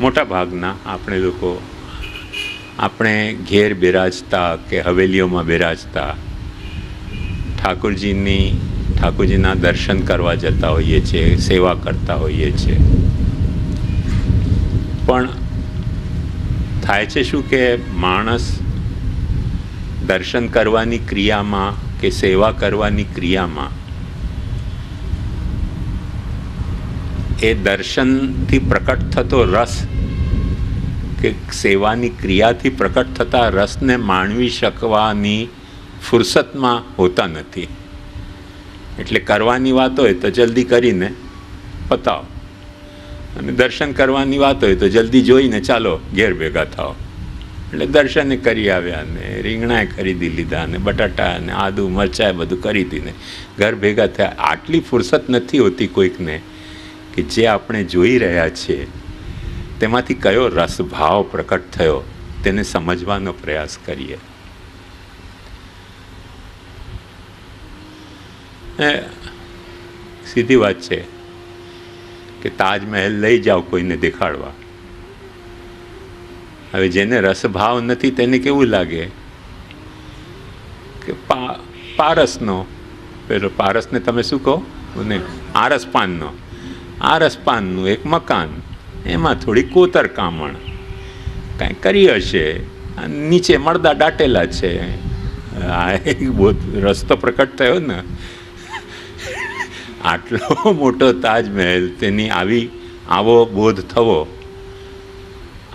મોટા ભાગના આપણે લોકો આપણે ઘેર બિરાજતા કે હવેલીઓમાં બિરાજતા ઠાકોરજીની, ઠાકોરજીના દર્શન કરવા જતા હોઈએ છીએ, સેવા કરતા હોઈએ છીએ. પણ થાય છે શું કે માણસ દર્શન કરવાની ક્રિયામાં કે સેવા કરવાની ક્રિયામાં એ દર્શનથી પ્રકટ થતો રસ કે સેવાની ક્રિયાથી પ્રકટ થતા રસને માણવી શકવાની ફુરસતમાં હોતા નથી. એટલે કરવાની વાત હોય તો જલ્દી કરીને પતાવો. અને દર્શન કરવાની વાત હોય તો જલ્દી જોઈને ચાલો ઘેર ભેગા થાઓ. એટલે દર્શને કરી આવ્યા ને, રીંગણાએ ખરીદી લીધા ને, બટાટા ને, આદુ મરચાં બધું કરી દીને ઘર ભેગા થયા. આટલી ફુરસત નથી હોતી કોઈકને. કે જે આપણે જોઈ રહ્યા છીએ, તેમાંથી કયો રસભાવ પ્રકટ થયો, તેને સમજવાનો પ્રયાસ કરીએ. સીધી વાત છે કે તાજમહેલ લઈ જાઓ કોઈને દેખાડવા. હવે જેને રસભાવ નથી તેને કેવું લાગે? કે પા, પારસનો. પેલો પારસને તમે શું કહો? ને આરસ પાનનો રસપાનનું એક મકાન, એમાં થોડી કોતર કામણ. કાંઈ કરી હશે નીચે મળદા દાટેલા છે. આ બહુ રસ્તો પ્રકટ થયો ને. આટલો મોટો તાજમહેલ, તેની આવી આવો બોધ થવો.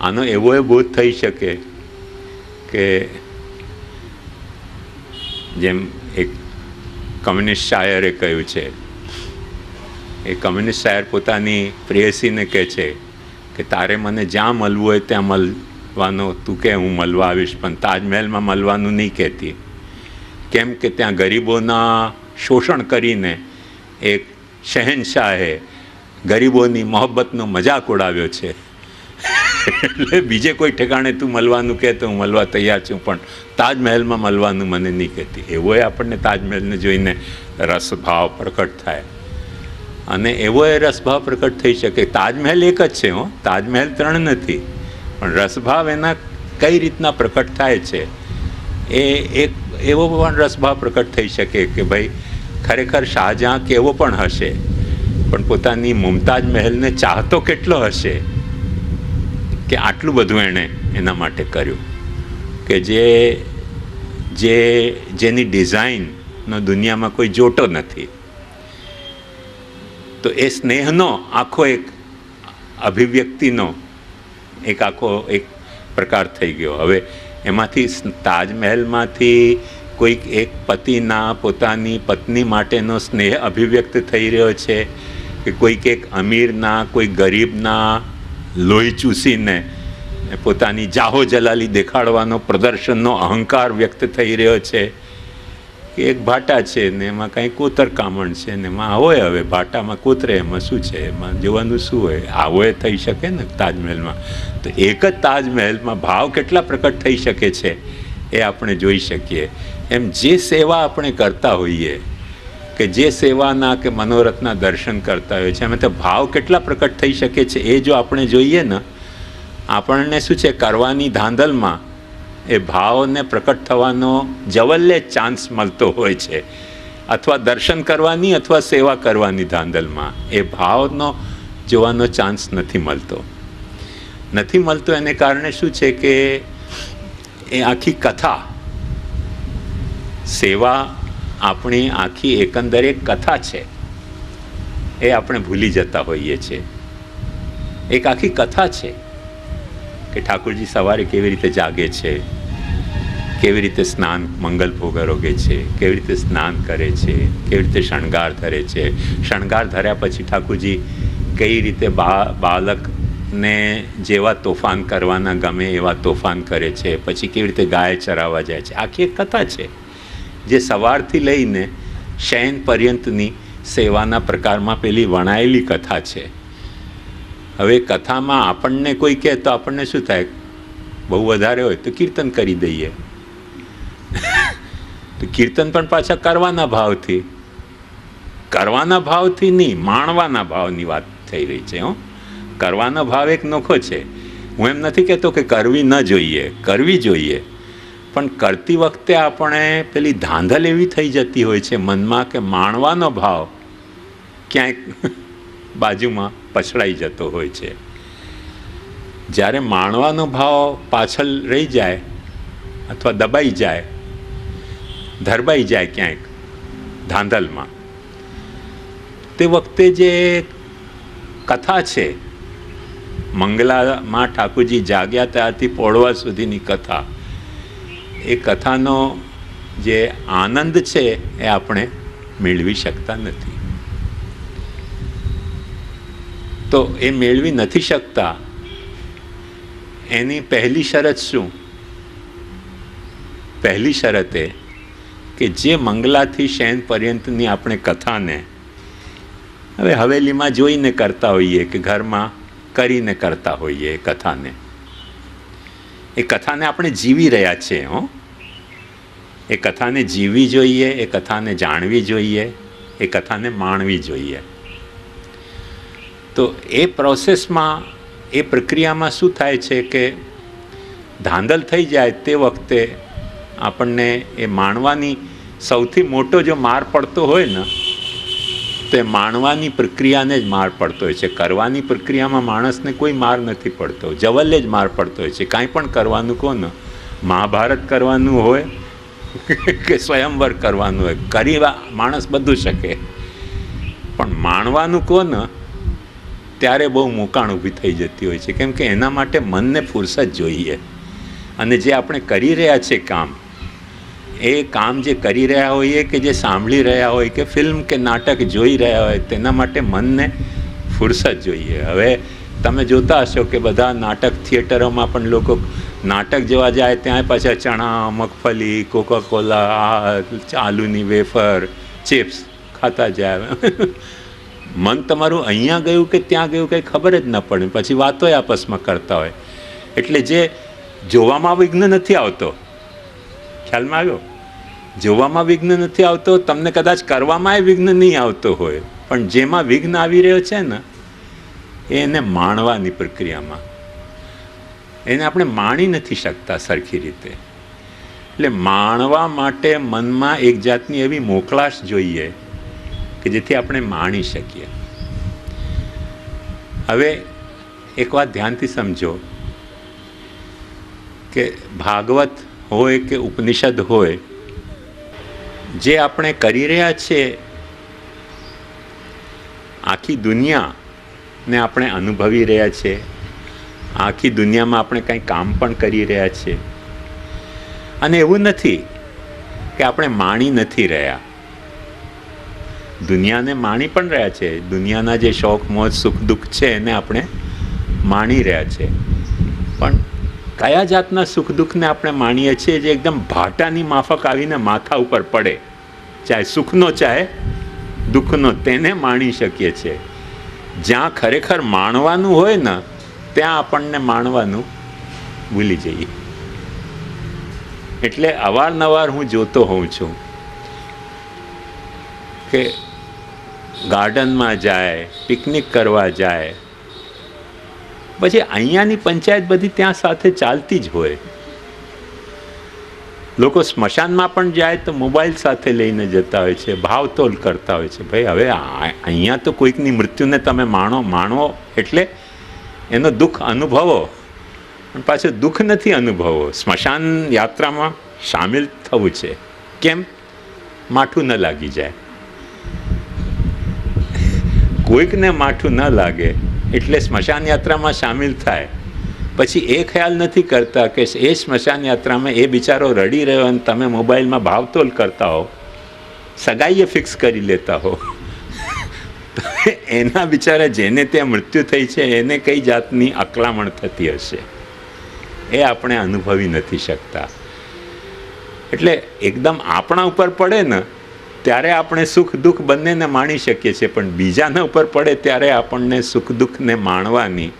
આનો એવો એ બોધ થઈ શકે કે જેમ એક કમ્યુનિસ્ટ શાયરે કહ્યું છે એ કમ્યુનિસ્ટ શાયર પોતાની પ્રેયસીને કહે છે કે તારે મને જ્યાં મળવું હોય ત્યાં મળવાનો, તું કે હું મળવા આવીશ, પણ તાજમહેલમાં મળવાનું નહીં કહેતી. કેમ કે ત્યાં ગરીબોના શોષણ કરીને એક શહેનશાહે ગરીબોની મોહબ્બતનો મજાક ઉડાવ્યો છે. એટલે બીજે કોઈ ઠેકાણે તું મળવાનું કહે તો હું મળવા તૈયાર છું, પણ તાજમહેલમાં મળવાનું મને નહીં કહેતી. એવોય આપણને તાજમહેલને જોઈને રસભાવ પ્રકટ થાય. અને એવો એ રસભાવ પ્રકટ થઈ શકે. તાજમહેલ એક જ છે હો. તાજમહેલ ત્રણ નથી. પણ રસભાવ એના કઈ રીતના પ્રકટ થાય છે? એ એક, એવો પણ રસભાવ પ્રકટ થઈ શકે કે ભાઈ ખરેખર શાહજહાં કેવો પણ હશે, પણ પોતાની મુમતાજ મહેલને ચાહતો કેટલો હશે કે આટલું બધું એણે એના માટે કર્યું. કે જે જે, જેની ડિઝાઇનનો દુનિયામાં કોઈ જોટો નથી. તો એ સ્નેહનો આખો એક અભિવ્યક્તિનો એક આખો એક પ્રકાર થઈ ગયો. હવે એમાંથી તાજમહેલમાંથી કોઈક એક પતિના, પોતાની પત્ની માટેનો સ્નેહ અભિવ્યક્ત થઈ રહ્યો છે કે કોઈક એક અમીરના, કોઈ ગરીબના લોહી ચૂસીને પોતાની જાહો જલાલી દેખાડવાનો, પ્રદર્શનનો અહંકાર વ્યક્ત થઈ રહ્યો છે. કે એક ભાટા છે ને એમાં કાંઈ કોતર કામણ છે ને એમાં હોય હવે, ભાટામાં કોતરે, એમાં શું છે? એમાં જોવાનું શું હોય? આવો એ થઈ શકે ને તાજમહેલમાં. તો એક જ તાજમહેલમાં ભાવ કેટલા પ્રકટ થઈ શકે છે એ આપણે જોઈ શકીએ. એમ જે સેવા આપણે કરતા હોઈએ, કે જે સેવાના કે મનોરથના દર્શન કરતા હોય છે, એમાં તો ભાવ કેટલા પ્રકટ થઈ શકે છે એ જો આપણે જોઈએ ને, આપણને શું છે? કરવાની ધાંધલમાં એ ભાવને પ્રકટ થવાનો જવલ્લે ચાન્સ મળતો હોય છે. અથવા દર્શન કરવાની અથવા સેવા કરવાની ધાંધલમાં એ ભાવનો જોવાનો ચાન્સ નથી મળતો. નથી મળતો એને કારણે શું છે કે એ આખી કથા, સેવા આપણી આખી એકંદરે કથા છે. એ આપણે ભૂલી જતા હોઈએ છીએ. એક આખી કથા છે કે ઠાકોરજી સવારે કેવી રીતે જાગે છે કેવી રીતે સ્નાન મંગલ ભોગ આરોગે છે, કેવી રીતે સ્નાન કરે છે, કેવી રીતે શણગાર ધરે છે? શણગાર ધર્યા પછી ઠાકુરજી કઈ રીતે બા બાળકને જેવા તોફાન કરવાના ગમે એવા તોફાન કરે છે, પછી કેવી રીતે ગાય ચરાવવા જાય છે? આખી એક કથા છે, જે સવારથી લઈને શયન પર્યંતની સેવાના પ્રકારમાં પેલી વણાયેલી કથા છે. હવે કથામાં આપણને કોઈ કહે તો આપણને શું થાય? બહુ વધારે હોય તો કીર્તન કરી દઈએ. તો કીર્તન પણ પાછા કરવાના ભાવથી. કરવાના ભાવથી નહીં, માણવાના ભાવની વાત થઈ રહી છે, હો. કરવાનો ભાવ એક નોખો છે. હું એમ નથી કહેતો કે કરવી ન જોઈએ, કરવી જોઈએ. પણ કરતી વખતે આપણે પેલી ધાંધલ એવી થઈ જતી હોય છે મનમાં કે માણવાનો ભાવ ક્યાંક બાજુમાં પછડાઈ જતો હોય છે. જ્યારે માણવાનો ભાવ પાછળ રહી જાય અથવા દબાઈ જાય ધરબાઈ જાય ક્યાંક ધાંધલમાં. તે વખતે જે કથા છે, મંગલામાં ઠાકોરજી જાગ્યા ત્યારથી પોળવા સુધીની કથા, એ કથાનો જે આનંદ છે એ આપણે મેળવી શકતા નથી. તો એ મેળવી નથી શકતા. એની પહેલી શરત શું? પહેલી શરત એ કે જે મંગલાથી શયન પર્યંતની આપણે કથાને હવે હવેલીમાં જોઈને કરતા હોઈએ કે ઘરમાં કરીને કરતા હોઈએ એ કથાને. એ કથાને આપણે જીવી રહ્યા છીએ હો. એ કથાને જીવવી જોઈએ, એ કથાને જાણવી જોઈએ, એ કથાને માણવી જોઈએ. તો એ પ્રોસેસમાં, એ પ્રક્રિયામાં શું થાય છે કે ધાંધલ થઈ જાય તે વખતે આપણને એ માણવાની સૌથી મોટો જો માર પડતો હોય ને, તો એ માણવાની પ્રક્રિયાને જ માર પડતો હોય છે. કરવાની પ્રક્રિયામાં માણસને કોઈ માર નથી પડતો. જવલ્લે જ માર પડતો હોય છે. કાંઈ પણ કરવાનું કહો ને, મહાભારત કરવાનું હોય કે સ્વયંવર કરવાનું હોય, કરી માણસ બધું શકે. પણ માણવાનું કહો ને, ત્યારે બહુ મોકાણ ઊભી થઈ જતી હોય છે. કેમ કે એના માટે મનને ફુરસત જોઈએ. અને જે આપણે કરી રહ્યા છીએ કામ એ કામ જે કરી રહ્યા હોઈએ કે જે સાંભળી રહ્યા હોય કે ફિલ્મ કે નાટક જોઈ રહ્યા હોય તેના માટે મનને ફુરસત જોઈએ. હવે તમે જોતા હશો કે બધા નાટક થિયેટરોમાં પણ લોકો નાટક જોવા જાય ત્યાં પાછા ચણા મગફલી કોકાકોલા આલુની વેફર, ચિપ્સ ખાતા જાય. મન તમારું અહીંયા ગયું કે ત્યાં ગયું કંઈ ખબર જ ન પડે. પછી વાતોય આપસમાં કરતા હોય. એટલે જે જોવામાં વિઘ્ન નથી આવતો ખ્યાલમાં આવ્યો? જોવામાં વિઘ્ન નથી આવતો, તમને કદાચ કરવામાં વિઘ્ન નહીં આવતો હોય, પણ જેમાં વિઘ્ન આવી રહ્યો છે ને, એને માણવાની પ્રક્રિયામાં. એને આપણે માણી નથી શકતા સરખી રીતે. એટલે માણવા માટે મનમાં એક જાતની એવી મોકલાશ જોઈએ કે જેથી આપણે માણી શકીએ. હવે એક વાત ધ્યાનથી સમજો કે ભાગવત હોય કે ઉપનિષદ હોય, જે આપણે કરી રહ્યા છીએ આખી દુનિયાને આપણે અનુભવી રહ્યા છીએ આખી દુનિયામાં આપણે કંઈ કામ પણ કરી રહ્યા છીએ અને એવું નથી કે આપણે માણી નથી રહ્યા. દુનિયાને માણી પણ રહ્યા છે. દુનિયાના જે શોખ, મોજ, સુખ, દુઃખ છે એને આપણે માણી રહ્યા છે. પણ કયા જાતના સુખ દુઃખને આપણે માણીએ છીએ જે એકદમ ભાટાની માફક આવીને માથા ઉપર પડે? ચાહે સુખનો, ચાહે દુઃખનો, તેને માણી શકીએ છીએ. જ્યાં ખરેખર માણવાનું હોય ને, ત્યાં આપણને માણવાનું ભૂલી જઈએ. એટલે અવારનવાર હું જોતો હોઉં છું કે ગાર્ડનમાં જાય, પિકનિક કરવા જાય પછી અહીંયાની પંચાયત બધી ત્યાં સાથે ચાલતી જ હોય. લોકો સ્મશાનમાં પણ જાય તો મોબાઈલ સાથે લઈને જતા હોય છે, ભાવતોલ કરતા હોય છે. ભાઈ, હવે અહીંયા તો કોઈકની મૃત્યુને તમે માણો માણો એટલે એનો દુઃખ અનુભવો. પણ પાછું દુઃખ નથી અનુભવો. સ્મશાન યાત્રામાં સામેલ થવું છે. કેમ? માઠું ન લાગી જાય. કોઈકને માઠું ન લાગે. એટલે સ્મશાન યાત્રામાં સામેલ થાય. પછી એ ખ્યાલ નથી કરતા કે એ સ્મશાન યાત્રામાં એ બિચારો રડી રહ્યો અને તમે મોબાઈલમાં ભાવતોલ કરતા હો. સગાઈએ ફિક્સ કરી લેતા હો. એના બિચારા જેને ત્યાં મૃત્યુ થઈ છે, એને કઈ જાતની અકલામણ થતી હશે? એ આપણે અનુભવી નથી શકતા. એટલે એકદમ આપણા ઉપર પડે ને ત્યારે આપણે સુખ દુઃખ બંનેને માણી શકીએ છીએ, પણ બીજાના ઉપર પડે ત્યારે આપણને સુખ દુઃખને માણવાની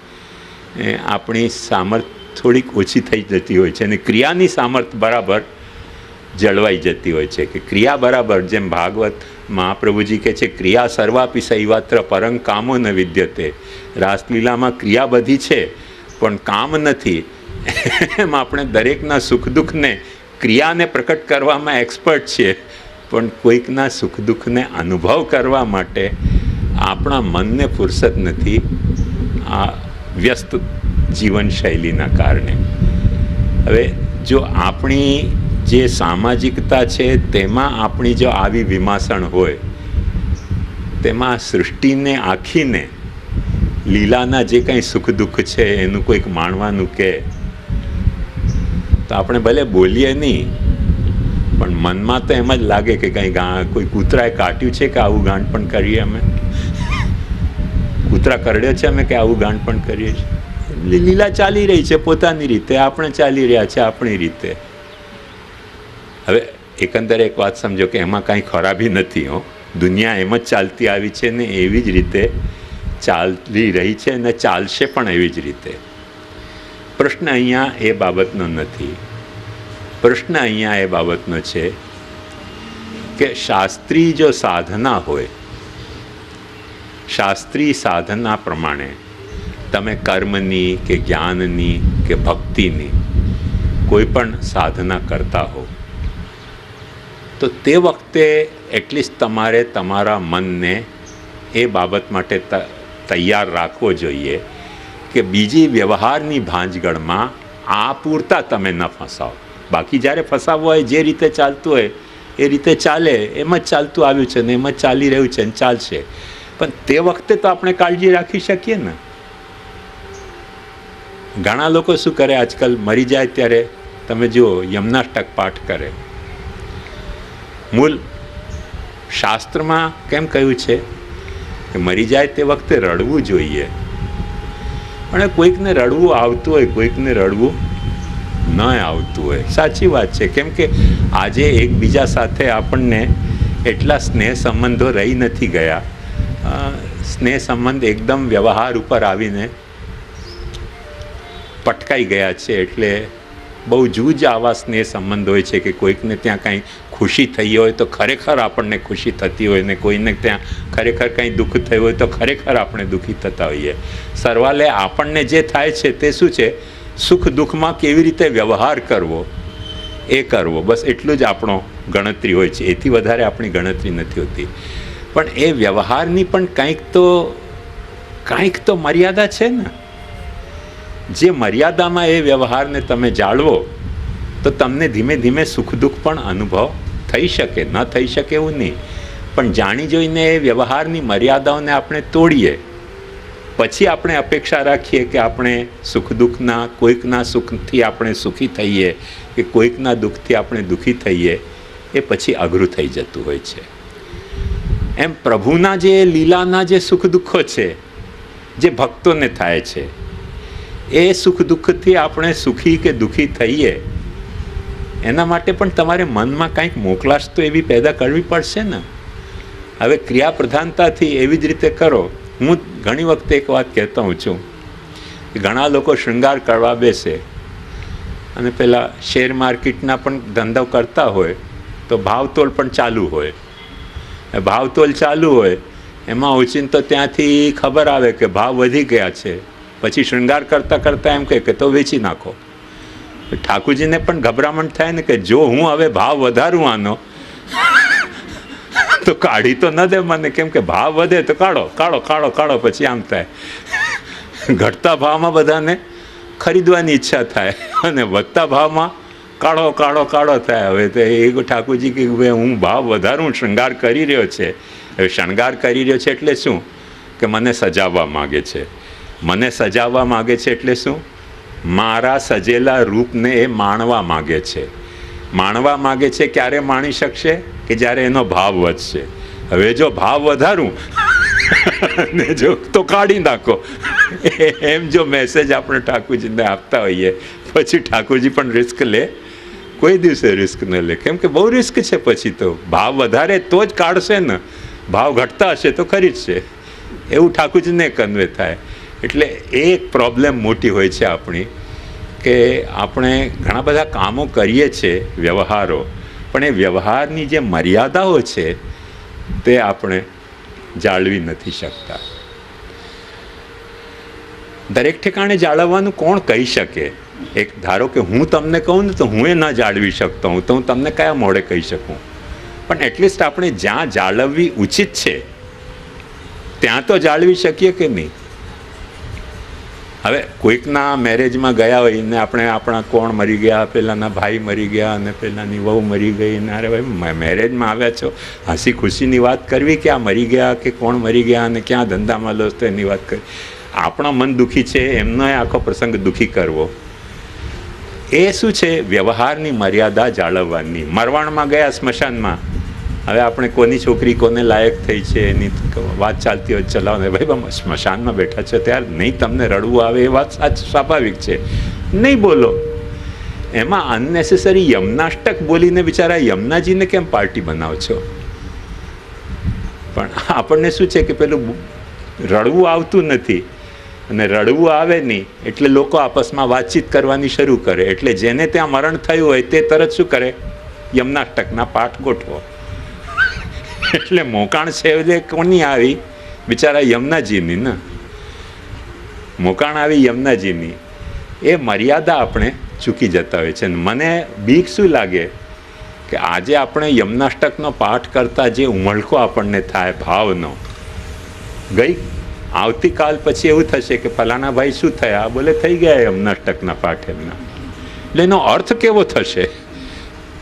આપણી સામર્થ થોડીક ઓછી થઈ જતી હોય છે અને ક્રિયાની સામર્થ બરાબર જળવાઈ જતી હોય છે કે ક્રિયા બરાબર, જેમ ભાગવત મહાપ્રભુજી કહે છે, ક્રિયા સર્વાપી સૈવાત્ર પરંગ કામો ન વિદ્યતે. રાસલીલામાં ક્રિયા બધી છે, પણ કામ નથી. એમ આપણે દરેકના સુખ દુઃખને ક્રિયાને પ્રકટ કરવામાં એક્સપર્ટ છીએ. પણ કોઈકના સુખ દુઃખને અનુભવ કરવા માટે આપણા મનને ફુરસત નથી આ વ્યસ્ત જીવનશૈલીના કારણે. હવે જો આપણી જે સામાજિકતા છે તેમાં આપણી જો આવી વિમાસણ હોય, તેમાં સૃષ્ટિને આખીને લીલાના જે કંઈ સુખ દુઃખ છે એનું કોઈક માણવાનું કે, તો આપણે ભલે બોલીએ નહીં પણ મનમાં તો એમ જ લાગે કે કંઈ કોઈ કૂતરાએ કાટ્યું છે કે આવું ગાંઠ પણ કરીએ અમે? કૂતરા કરડ્યો છે અમે કે આવું ગાંઠ પણ કરીએ છીએ? લીલા ચાલી રહી છે પોતાની રીતે, આપણે ચાલી રહ્યા છે આપણી રીતે. હવે એકંદરે એક વાત સમજો કે એમાં કાંઈ ખરાબી નથી, હો. દુનિયા એમ જ ચાલતી આવી છે ને એવી જ રીતે ચાલી રહી છે અને ચાલશે પણ એવી જ રીતે. પ્રશ્ન અહીંયા એ બાબતનો નથી. પ્રશ્ન અહીંયા એ બાબતનો છે કે શાસ્ત્રી જો સાધના હોય, શાસ્ત્રી સાધના પ્રમાણે તમે કર્મની કે જ્ઞાનની કે ભક્તિની કોઈ પણ સાધના કરતા હો, તો તે વખતે એટલીસ્ટ તમારે તમારા મનને એ બાબત માટે તૈયાર રાખવો જોઈએ કે બીજી વ્યવહારની ભાંજગળમાં આ પૂરતા તમે ન ફસાઓ બાકી જ્યારે ફસાવવું હોય, જે રીતે ચાલતું હોય, એ રીતે ચાલે, એમ જ ચાલતું આવ્યું છે ને એમ જ ચાલી રહ્યું છે ને ચાલશે. પણ તે વખતે તો આપણે કાળજી રાખી શકીએ ને. ઘણા લોકો શું કરે, આજકાલ મરી જાય ત્યારે તમે જુઓ યમનાષ્ટક પાઠ કરે. મૂળ શાસ્ત્રમાં કેમ કહ્યું છે કે મરી જાય તે વખતે રડવું જોઈએ. પણ કોઈકને રડવું આવતું હોય, કોઈકને રડવું ન આવતું હોય. સાચી વાત છે. કેમ કે આજે એકબીજા સાથે આપણને એટલા સ્નેહ સંબંધો રહી નથી ગયા. સ્નેહ સંબંધ એકદમ વ્યવહાર ઉપર આવીને પટકાઈ ગયા છે. એટલે બહુ જૂજ આવા સ્નેહ સંબંધ હોય છે કે કોઈકને ત્યાં કાંઈ ખુશી થઈ હોય તો ખરેખર આપણને ખુશી થતી હોય ને કોઈને ત્યાં ખરેખર કંઈ દુઃખ થયું હોય તો ખરેખર આપણે દુઃખી થતા હોઈએ. સરવાલે આપણને જે થાય છે તે શું છે? સુખ દુઃખમાં કેવી રીતે વ્યવહાર કરવો, એ કરવો. બસ એટલું જ આપણો ગણતરી હોય છે. એથી વધારે આપણી ગણતરી નથી હોતી. પણ એ વ્યવહારની પણ કંઈક તો કંઈક તો મર્યાદા છે ને. જે મર્યાદામાં એ વ્યવહારને તમે જાળવો, તો તમને ધીમે ધીમે સુખ દુઃખ પણ અનુભવ થઈ શકે. ન થઈ શકે એવું નહીં. પણ જાણી જોઈને એ વ્યવહારની મર્યાદાઓને આપણે તોડીએ પછી આપણે અપેક્ષા રાખીએ કે આપણે સુખ દુઃખના, કોઈકના સુખથી આપણે સુખી થઈએ કે કોઈકના દુઃખથી આપણે દુઃખી થઈએ, એ પછી અઘરું થઈ જતું હોય છે. એમ પ્રભુના જે, લીલાના જે સુખ દુઃખો છે, જે ભક્તોને થાય છે, એ સુખ દુઃખથી આપણે સુખી કે દુઃખી થઈએ, એના માટે પણ તમારે મનમાં કંઈક મોકલાશ તો એવી પેદા કરવી પડશે ને? હવે ક્રિયા પ્રધાનતાથી એવી જ રીતે કરો હું ઘણી વખતે એક વાત કહેતો હું છું કે ઘણા લોકો શૃંગાર કરવા બેસે અને પેલા શેર માર્કેટના પણ ધંધો કરતા હોય તો ભાવતોલ પણ ચાલુ હોય. ભાવતોલ ચાલુ હોય, એમાં ઓચિંતો ત્યાંથી ખબર આવે કે ભાવ વધી ગયા છે. પછી શૃંગાર કરતાં કરતાં એમ કહે કે તો વેચી નાખો. ઠાકુરજીને પણ ગભરામણ થાય ને કે જો હું હવે ભાવ વધારું આનો તો કાઢી તો ન દે મને, કેમ કે ભાવ વધે તો કાઢો કાઢો કાઢો કાઢો, પછી આમ થાય. ઘટતા ભાવમાં બધાને ખરીદવાની ઈચ્છા થાય અને વધતા ભાવમાં કાઢો કાઢો કાઢો થાય. હવે તો એ ઠાકોરજી કે ભાઈ, હું ભાવ વધારું શૃંગાર કરી રહ્યો છે. હવે શણગાર કરી રહ્યો છે એટલે શું? કે મને સજાવવા માગે છે. મને સજાવવા માગે છે એટલે શું? મારા સજેલા રૂપને એ માણવા માગે છે. માણવા માગે છે ક્યારે માણી શકશે? કે જ્યારે એનો ભાવ વધશે? હવે જો ભાવ વધારું, ને જો તો કાઢી નાખો. એમ જો મેસેજ આપણે ઠાકોરજીને આપતા હોઈએ, પછી ઠાકોરજી પણ રિસ્ક લે. કોઈ દિવસે રિસ્ક ન લે. કેમ કે બહુ રિસ્ક છે પછી તો. ભાવ વધારે તો જ કાઢશે ને. ભાવ ઘટતા હશે તો ખરીદશે એવું ઠાકોરજીને કન્વે થાય. એટલે એક પ્રોબ્લેમ મોટી હોય છે આપણી. કે આપણે ઘણા બધા કામો કરીએ છીએ, વ્યવહારો, પણ એ વ્યવહારની જે મર્યાદાઓ છે, તે આપણે જાળવી નથી શકતા. દરેક ઠેકાણે જાળવવાનું કોણ કહી શકે? એક ધારો કે હું તમને કહું ને તો હું એ ન જાળવી શકતો હું તો હું તમને કયા મોડે કહી શકું? પણ એટલીસ્ટ આપણે જ્યાં જાળવવી ઉચિત છે, ત્યાં તો જાળવી શકીએ કે નહીં? હવે કોઈકના મેરેજમાં ગયા હોય ને આપણે આપણા કોણ મરી ગયા પહેલાંના ભાઈ મરી ગયા અને પહેલાંની વહુ મરી ગઈ ને અરે ભાઈ મેરેજમાં આવ્યા છો. હસી ખુશીની વાત કરવી કે આ મરી ગયા કે કોણ મરી ગયા અને ક્યાં ધંધામાં લોસ તો એની વાત કરી. આપણો મન દુઃખી છે, એમનો આખો પ્રસંગ દુઃખી કરવો. એ શું છે? વ્યવહારની મર્યાદા જાળવવાની. મરવાણમાં ગયા સ્મશાનમાં. હવે આપણે કોની છોકરી કોને લાયક થઈ છે, એની વાત ચાલતી હોય ચલાવો ને ભાઈ સ્મશાનમાં બેઠા છે ત્યારે નહીં તમને રડવું આવે એ વાત સ્વાભાવિક છે. નહીં બોલો. એમાં અનનેસેસરી યમનાષ્ટક બોલીને બિચારા યમનાજીને કેમ પાર્ટી બનાવો છો? પણ આપણને શું છે કે પેલું રડવું આવતું નથી. અને રડવું આવે નહીં એટલે લોકો આપસમાં વાતચીત કરવાની શરૂ કરે. એટલે જેને ત્યાં મરણ થયું હોય તે તરત શું કરે? યમનાષ્ટકના પાઠ ગોઠવો. એટલે મોકાણ છે કોની આવી? બિચારા યમુનાજીની ને. મોકાણ આવી યમુનાજીની. એ મર્યાદા આપણે ચૂકી જતા હોય છે મને બીક શું લાગે કે આજે આપણે યમનાષ્ટકનો પાઠ કરતા જે ઉમળકો આપણને થાય ભાવનો, ગઈ આવતીકાલ પછી એવું થશે કે ફલાણા ભાઈ શું થયા? બોલે થઈ ગયા યમનાષ્ટકના પાઠ એમના. એટલે એનો અર્થ કેવો થશે?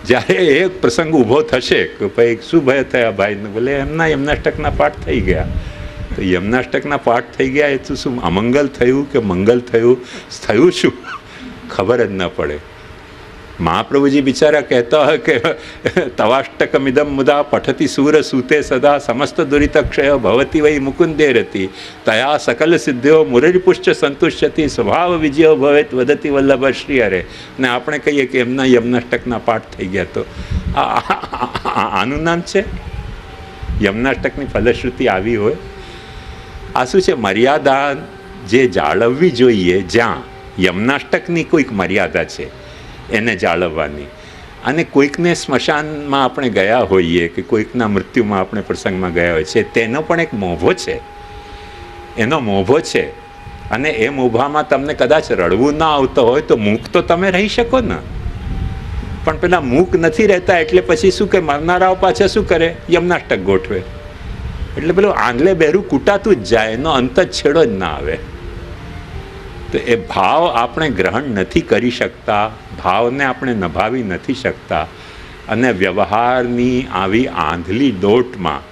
જ્યારે એક પ્રસંગ ઊભો થશે કે ભાઈ શું ભય થયા ભાઈને બોલે એમના યમનાષ્ટકના પાઠ થઈ ગયા. તો યમનાષ્ટકના પાઠ થઈ ગયા એ તો શું અમંગલ થયું કે મંગલ થયું? થયું શું? ખબર જ ન પડે. મહાપ્રભુજી બિચારા કહેતા હોય કે તવાષ્ટકમિદમ મુદા પઠતી સૂર સૂતે સદા સમસ્ત દુરિતક્ષય ભવતી વૈ મુકુંદે રતી. તયા સકલ સિદ્ધિઓ મુરરીપુષ્ટ સંતુષ્યતિ સ્વભાવ વિજયો ભવેત વદતી વલ્લભ શ્રી હરે. ને આપણે કહીએ કે એમના યમનાષ્ટકના પાઠ થઈ ગયા તો. આનું નામ છે? યમનાષ્ટકની ફલશ્રુતિ આવી હોય. આ શું છે? મર્યાદા જે જાળવવી જોઈએ જ્યાં યમનાષ્ટકની કોઈક મર્યાદા છે. એને જાળવવાની. અને કોઈકને સ્મશાનમાં આપણે ગયા હોઈએ કે કોઈકના મૃત્યુમાં આપણે પ્રસંગમાં ગયા હોય છે, તેનો પણ એક મોભો છે. એનો મોભો છે. અને એ મોભામાં તમને કદાચ રડવું ના આવતો હોય તો મૂક તો તમે રહી શકો ને. પણ પેલા મૂક નથી રહેતા એટલે પછી શું કે મરનારાઓ પાછા શું કરે? યમનાષ્ટક ગોઠવે. એટલે પેલું આંગલે બેરું કૂટાતું જ જાય, એનો અંત જ છેડો જ ના આવે. તો એ ભાવ આપણે ગ્રહણ નથી કરી શકતા, ભાવને આપણે નભાવી નથી શકતા. અને વ્યવહારની આવી આંધલી દોટમાં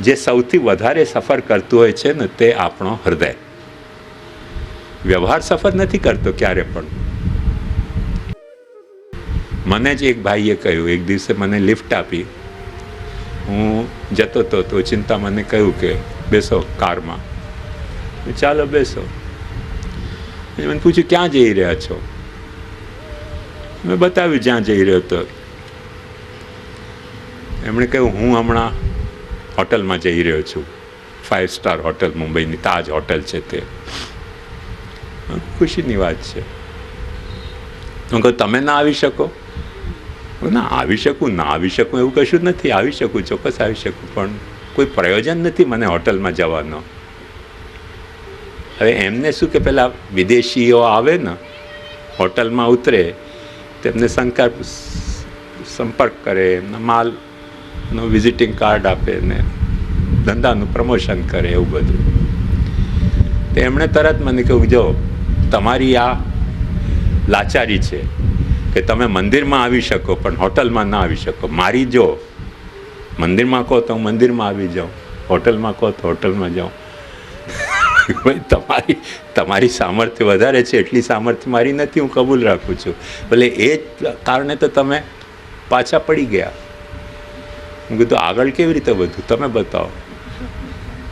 જે સૌથી વધારે સફર કરતું હોય છે ને તે આપણો હૃદય. વ્યવહાર સફર નથી કરતો ક્યારે પણ. મને જ એક ભાઈએ કહ્યું, એક દિવસે મને લિફ્ટ આપી. હું જતો હતો તો ચિંતા મને કહ્યું કે બેસો કારમાં. ચાલો બેસો. એને મને પૂછ્યું, ક્યાં જઈ રહ્યા છો? મેં બતાવ્યું, જ્યાં જઈ રહ્યો હતો. એમણે કહ્યું, હું હમણાં હોટલમાં જઈ રહ્યો છું. ફાઇવ સ્ટાર હોટલ મુંબઈની, તાજ હોટલ છે તે. ખુશીની વાત છે. હું કહું, તમે ના આવી શકો? ના, આવી શકું, ના આવી શકું, એવું કશું જ નથી. આવી શકું, ચોક્કસ આવી શકું, પણ કોઈ પ્રયોજન નથી મને હોટલમાં જવાનો. હવે એમને શું કે પેલા વિદેશીઓ આવે ને, હોટલમાં ઉતરે, તેમને શંકા સંપર્ક કરે, એમના માલનો વિઝિટિંગ કાર્ડ આપે ને ધંધાનું પ્રમોશન કરે એવું બધું. તો એમણે તરત મને કહ્યું જો, તમારી આ લાચારી છે કે તમે મંદિરમાં આવી શકો, પણ હોટલમાં ના આવી શકો. મારી જો, મંદિરમાં કહો તો હું મંદિરમાં આવી જાઉં, હોટલમાં કહો તો હોટલમાં જાઉં. ભાઈ તમારી તમારી સામર્થ્ય વધારે છે, એટલી સામર્થ્ય મારી નથી, હું કબૂલ રાખું છું. ભલે એ જ કારણે તો તમે પાછા પડી ગયા. હું કીધું, આગળ કેવી રીતે બધું તમે બતાવો.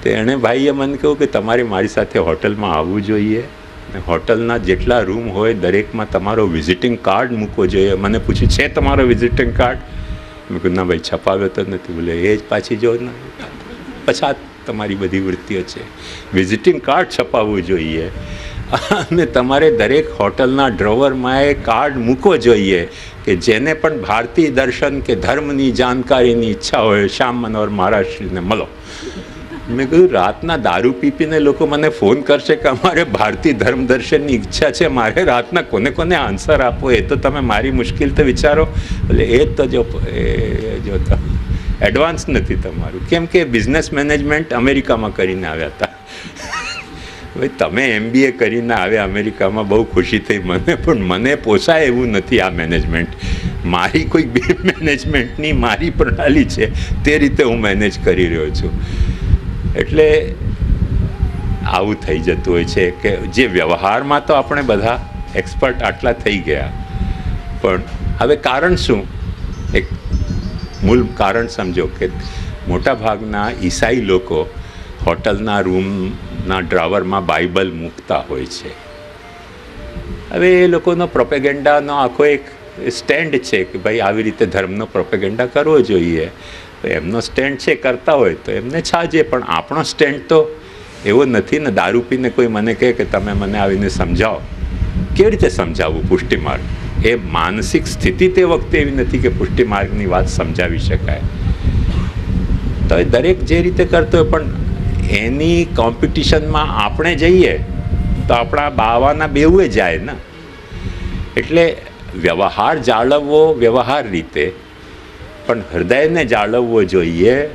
તો એણે ભાઈએ મને કહ્યું કે, તમારે મારી સાથે હોટલમાં આવવું જોઈએ. અને હોટલના જેટલા રૂમ હોય, દરેકમાં તમારો વિઝિટિંગ કાર્ડ મૂકવો જોઈએ. મને પૂછ્યું, છે તમારો વિઝિટિંગ કાર્ડ મેં કીધું, ના ભાઈ, છપાવ્યો તો નથી. બોલે એ જ પાછી જો પછાત તમારી બધી વૃત્તિઓ છે. વિઝિટિંગ કાર્ડ છપાવવું જોઈએ. અને તમારે દરેક હોટલના ડ્રોવરમાં એ કાર્ડ મૂકવો જોઈએ કે જેને પણ ભારતીય દર્શન કે ધર્મની જાણકારીની ઈચ્છા હોય શ્યામ મનોહર મહારાષ્ટ્રીને મળો. મેં કહ્યું રાતના દારૂ પી પીને લોકો મને ફોન કરશે કે અમારે ભારતીય ધર્મ દર્શનની ઈચ્છા છે, મારે રાતના કોને કોને આન્સર આપો એ તો તમે મારી મુશ્કેલ તો વિચારો. એટલે એ જ તો જો એ જો તો એડવાન્સ નથી તમારું. કેમ કે બિઝનેસ મેનેજમેન્ટ અમેરિકામાં કરીને આવ્યા હતા. ભાઈ તમે એમબીએ કરીને આવ્યા અમેરિકામાં બહુ ખુશી થઈ મને, પણ મને પોસાય એવું નથી આ મેનેજમેન્ટ. મારી કોઈ બે મેનેજમેન્ટની મારી પ્રણાલી છે, તે રીતે હું મેનેજ કરી રહ્યો છું. એટલે આવું થઈ જતું હોય છે કે જે વ્યવહારમાં તો આપણે બધા એક્સપર્ટ આટલા થઈ ગયા. પણ હવે કારણ શું? એક મૂળ કારણ સમજો કે મોટા ભાગના ઈસાઈ લોકો હોટલના રૂમના ડ્રાવરમાં બાઇબલ મૂકતા હોય છે. હવે એ લોકોનો પ્રોપેગેન્ડાનો આખો એક સ્ટેન્ડ છે કે ભાઈ આવી રીતે ધર્મનો પ્રોપેગેન્ડા કરવો જોઈએ. તો એમનો સ્ટેન્ડ છે, કરતા હોય તો એમને છાજે, પણ આપણો સ્ટેન્ડ તો એવો નથી ને દારૂ પીને કોઈ મને કહે કે તમે મને આવીને સમજાવો. કેવી રીતે સમજાવવું પુષ્ટિમાર્ગ? એ માનસિક સ્થિતિ તે વખતે એવી નથી કે પુષ્ટિમાર્ગની વાત સમજાવી શકાય. તો દરેક જે રીતે કરતો હોય, પણ એની કોમ્પિટિશનમાં આપણે જઈએ, તો આપણા બાવાના બેઉએ જાય ને. એટલે વ્યવહાર જાળવવો વ્યવહાર રીતે, પણ હૃદયને જાળવવો જોઈએ.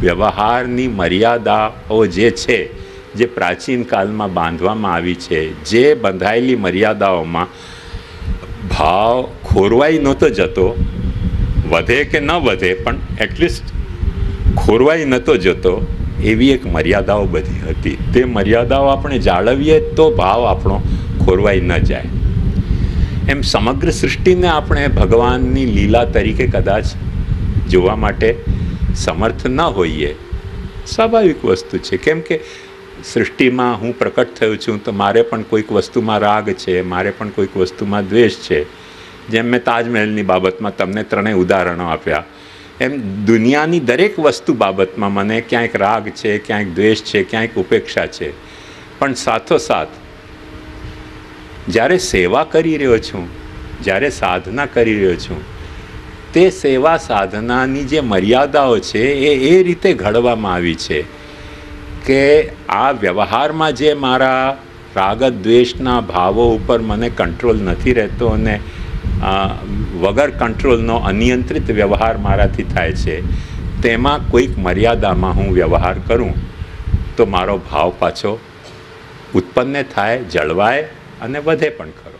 વ્યવહારની મર્યાદાઓ જે છે, જે પ્રાચીન કાળમાં બાંધવામાં આવી છે, જે બંધાયેલી મર્યાદાઓમાં ભાવ ખોરવાઈ નહોતો જતો. વધે કે ન વધે, પણ એટલીસ્ટ ખોરવાઈ નહોતો જતો, એવી એક મર્યાદાઓ બધી હતી. તે મર્યાદાઓ આપણે જાળવીએ તો ભાવ આપણો ખોરવાઈ ન જાય. એમ સમગ્ર સૃષ્ટિને આપણે ભગવાનની લીલા તરીકે કદાચ જોવા માટે સમર્થ ન હોઈએ. સ્વાભાવિક વસ્તુ છે. કેમ કે સૃષ્ટિમાં હું પ્રકટ થયો છું તો મારે પણ કોઈક વસ્તુમાં રાગ છે, મારે પણ કોઈક વસ્તુમાં દ્વેષ છે. જેમ મેં તાજમહેલની બાબતમાં તમને ત્રણેય ઉદાહરણો આપ્યા. એમ દુનિયાની દરેક વસ્તુ બાબતમાં મને ક્યાંક રાગ છે, ક્યાંક દ્વેષ છે, ક્યાંક ઉપેક્ષા છે. પણ સાથોસાથ, જ્યારે સેવા કરી રહ્યો છું, જ્યારે સાધના કરી રહ્યો છું, તે સેવા સાધનાની જે મર્યાદાઓ છે, એ એ રીતે ઘડવામાં આવી છે. કે આ વ્યવહારમાં જે મારા રાગ દ્વેષના ભાવો ઉપર મને કંટ્રોલ નથી રહેતો અને વગર કંટ્રોલનો અનિયંત્રિત વ્યવહાર મારાથી થાય છે, તેમાં કોઈક મર્યાદામાં હું વ્યવહાર કરું, તો મારો ભાવ પાછો ઉત્પન્ન થાય, જળવાય અને વધે પણ ખરો.